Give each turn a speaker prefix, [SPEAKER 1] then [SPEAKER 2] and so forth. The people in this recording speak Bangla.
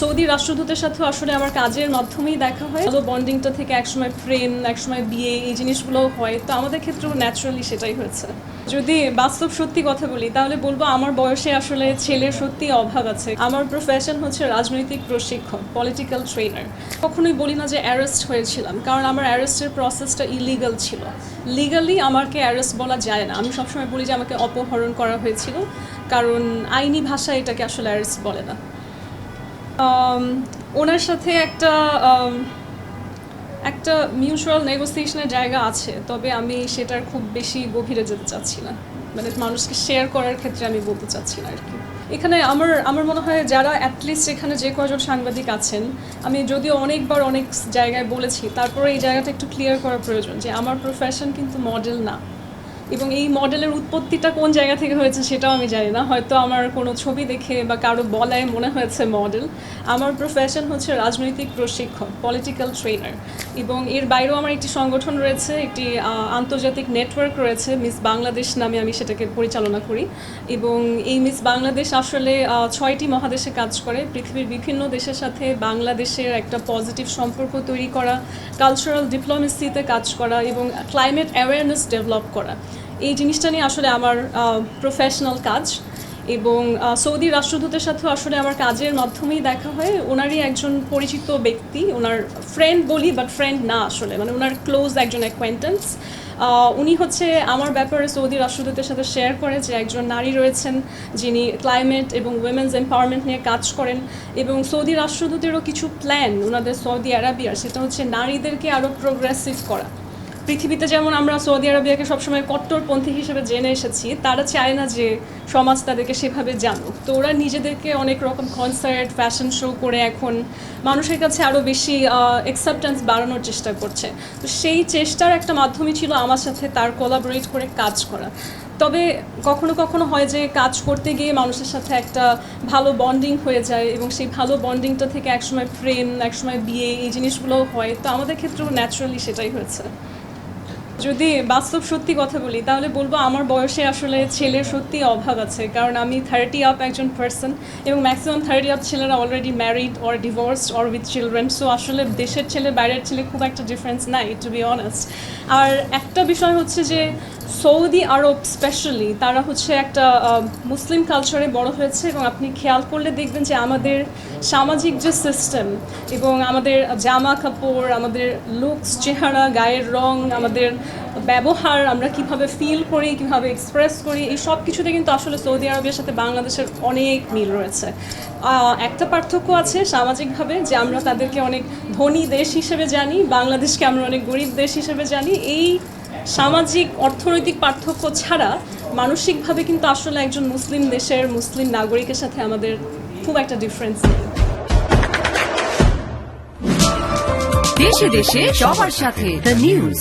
[SPEAKER 1] সৌদি রাষ্ট্রদূতের সাথে আসলে আমার কাজের মাধ্যমেই দেখা হয়। ভালো বন্ডিংটা থেকে একসময় প্রেম, একসময় বিয়ে, এই জিনিসগুলো হয়। তো আমাদের ক্ষেত্রেও ন্যাচারালি সেটাই হয়েছে। যদি বাস্তব সত্যি কথা বলি, তাহলে বলব আমার বয়সে আসলে ছেলের সত্যি অভাব আছে। আমার প্রফেশন হচ্ছে রাজনৈতিক প্রশিক্ষক পলিটিক্যাল ট্রেনার কখনোই বলি না যে অ্যারেস্ট হয়েছিলাম, কারণ আমার অ্যারেস্টের প্রসেসটা ইলিগাল ছিল। লিগালি আমাকে অ্যারেস্ট বলা যায় না। আমি সবসময় বলি যে আমাকে অপহরণ করা হয়েছিল, কারণ আইনি ভাষায় এটাকে আসলে অ্যারেস্ট বলে না। ওনার সাথে একটা um, একটা মিউচুয়াল নেগোসিয়েশনের জায়গা আছে তবে আমি সেটার খুব বেশি গভীরে যেতে চাচ্ছি না। মানে মানুষকে শেয়ার করার ক্ষেত্রে আমি বলতে চাচ্ছি না আর কি এখানে আমার আমার মনে হয় যারা অ্যাটলিস্ট এখানে যে কজন সাংবাদিক আছেন আমি যদিও অনেকবার অনেক জায়গায় বলেছি তারপরে এই জায়গাটা একটু ক্লিয়ার করা প্রয়োজন যে আমার প্রফেশন কিন্তু মডেল না। এবং এই মডেলের উৎপত্তিটা কোন জায়গা থেকে হয়েছে সেটাও আমি জানি না। হয়তো আমার কোনো ছবি দেখে বা কারও বলায় মনে হয়েছে মডেল। আমার প্রফেশন হচ্ছে রাজনৈতিক প্রশিক্ষক পলিটিক্যাল ট্রেনার এবং এর বাইরেও আমার একটি সংগঠন রয়েছে, একটি আন্তর্জাতিক নেটওয়ার্ক রয়েছে মিস বাংলাদেশ নামে আমি সেটাকে পরিচালনা করি এবং এই মিস বাংলাদেশ আসলে ছয়টি মহাদেশে কাজ করে। পৃথিবীর বিভিন্ন দেশের সাথে বাংলাদেশের একটা পজিটিভ সম্পর্ক তৈরি করা কালচারাল ডিপ্লোমেসিতে কাজ করা এবং ক্লাইমেট অ্যাওয়ারনেস ডেভেলপ করা। এই জিনিসটা নিয়ে আসলে আমার প্রফেশনাল কাজ এবং সৌদি রাষ্ট্রদূতের সাথে আসলে আমার কাজের মাধ্যমেই দেখা হয়। ওনারই একজন পরিচিত ব্যক্তি, ওনার ফ্রেন্ড বলি বাট ফ্রেন্ড না আসলে মানে ওনার ক্লোজ একজন অ্যাকোয়েন্টেন্স উনি হচ্ছে আমার ব্যাপারে সৌদি রাষ্ট্রদূতের সাথে শেয়ার করে যে একজন নারী রয়েছেন যিনি ক্লাইমেট এবং উইমেন্স এম্পাওয়ারমেন্ট নিয়ে কাজ করেন এবং সৌদি রাষ্ট্রদূতেরও কিছু প্ল্যান ওনাদের সৌদি আরাবিয়ার, সেটা হচ্ছে নারীদেরকে আরও প্রোগ্রেসিভ করা। পৃথিবীতে যেমন আমরা সৌদি আরবিয়াকে সবসময় কট্টরপন্থী হিসেবে জেনে এসেছি, তারা চায় না যে সমাজ তাদেরকে সেভাবে জানুক। তো ওরা নিজেদেরকে অনেক রকম কনসার্ট ফ্যাশন শো করে এখন মানুষের কাছে আরও বেশি অ্যাকসেপ্টেন্স বাড়ানোর চেষ্টা করছে। তো সেই চেষ্টার একটা মাধ্যমই ছিল আমার সাথে তার কোলাবোরেট করে কাজ করা। তবে কখনো কখনো হয় যে কাজ করতে গিয়ে মানুষের সাথে একটা ভালো বন্ডিং হয়ে যায় এবং সেই ভালো বন্ডিংটা থেকে একসময় প্রেম, একসময় বিয়ে এই জিনিসগুলোও হয়। তো আমাদের ক্ষেত্রেও ন্যাচারালি সেটাই হয়েছে। যদি বাস্তব সত্যি কথা বলি, তাহলে বলব আমার বয়সে আসলে ছেলের সত্যি অভাব আছে। কারণ আমি থার্টি আপ একজন পার্সন এবং ম্যাক্সিমাম থার্টি আপ ছেলেরা already married or divorced or with children so আসলে দেশের ছেলে, বাইরের ছেলে খুব একটা ডিফারেন্স নাই টু বি অনেস্ট আর একটা বিষয় হচ্ছে যে সৌদি আরব স্পেশালি তারা হচ্ছে একটা মুসলিম কালচারে বড় হয়েছে এবং আপনি খেয়াল করলে দেখবেন যে আমাদের সামাজিক যে সিস্টেম এবং আমাদের জামা কাপড়, আমাদের লুকস চেহারা, গায়ের রং, আমাদের ব্যবহার, আমরা কীভাবে ফিল করি, কীভাবে এক্সপ্রেস করি, এই সব কিছুতে কিন্তু আসলে সৌদি আরবের সাথে বাংলাদেশের অনেক মিল রয়েছে। একটা পার্থক্য আছে সামাজিকভাবে যে আমরা তাদেরকে অনেক ধনী দেশ হিসেবে জানি, বাংলাদেশকে আমরা অনেক গরিব দেশ হিসেবে জানি। এই সামাজিক, অর্থনৈতিক পার্থক্য ছাড়া মানসিকভাবে কিন্তু আসলে একজন মুসলিম দেশের মুসলিম নাগরিকের সাথে আমাদের খুব একটা ডিফারেন্স নেই।
[SPEAKER 2] দেশে দেশে সবার সাথে দ্য নিউজ